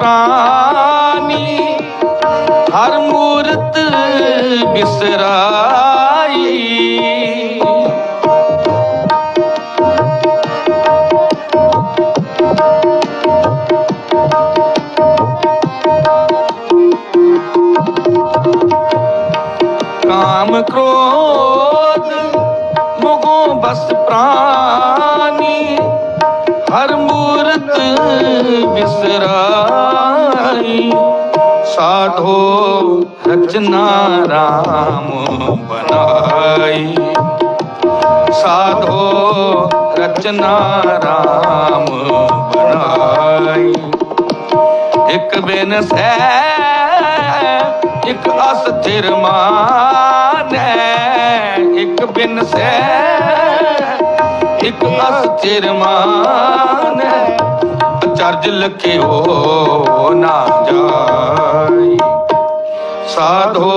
ਪ੍ਰਾਨੀ ਹਰ ਮੂਰਤ ਬਿਸਰਾ ਕਾਮ ਕ੍ਰੋਧ ਮੋਹ ਬਸ ਪ੍ਰਾਨੀ। ਹਰ ਮੂਰਤ ਬਿਸਰਾਈ। ਸਾਧੋ ਰਚਨਾ ਰਾਮ ਬਨਾਈ ਸਾਧੋ ਰਚਨਾ ਰਾਮ ਬਨਾਈ ਇੱਕ ਬਿਨ ਸੈ ਇੱਕ ਅਸਥਿਰ ਮਾਨੈ ਇੱਕ ਬਿਨ ਸੈ ਇੱਕ ਅਸਥਿਰ ਮਾਨੈ ਅਚਰਜ ਲਖਿਓ ਨਾ ਜਾਈ। ਸਾਧੋ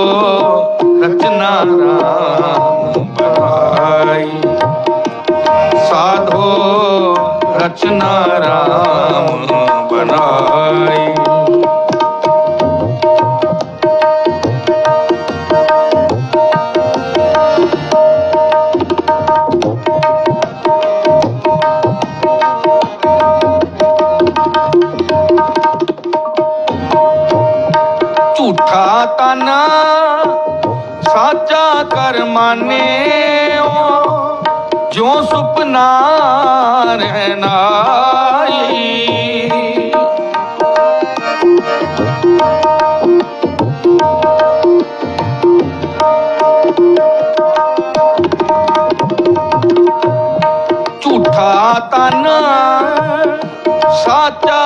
ਰਚਨਾ ਰਾਮ ਬਨਾਈ ਸਾਧੋ ਰਚਨਾ ਰਾਮ ਬਣਾਈ। ਝੂਠਾ ਤਨ ਸਾਚਾ ਕਰ ਮਾਨਿਓ। ਜੋ ਸੁਪਨਾ ਰਹਿਨਾਈ ਝੂਠਾ ਤਨ ਸਾਚਾ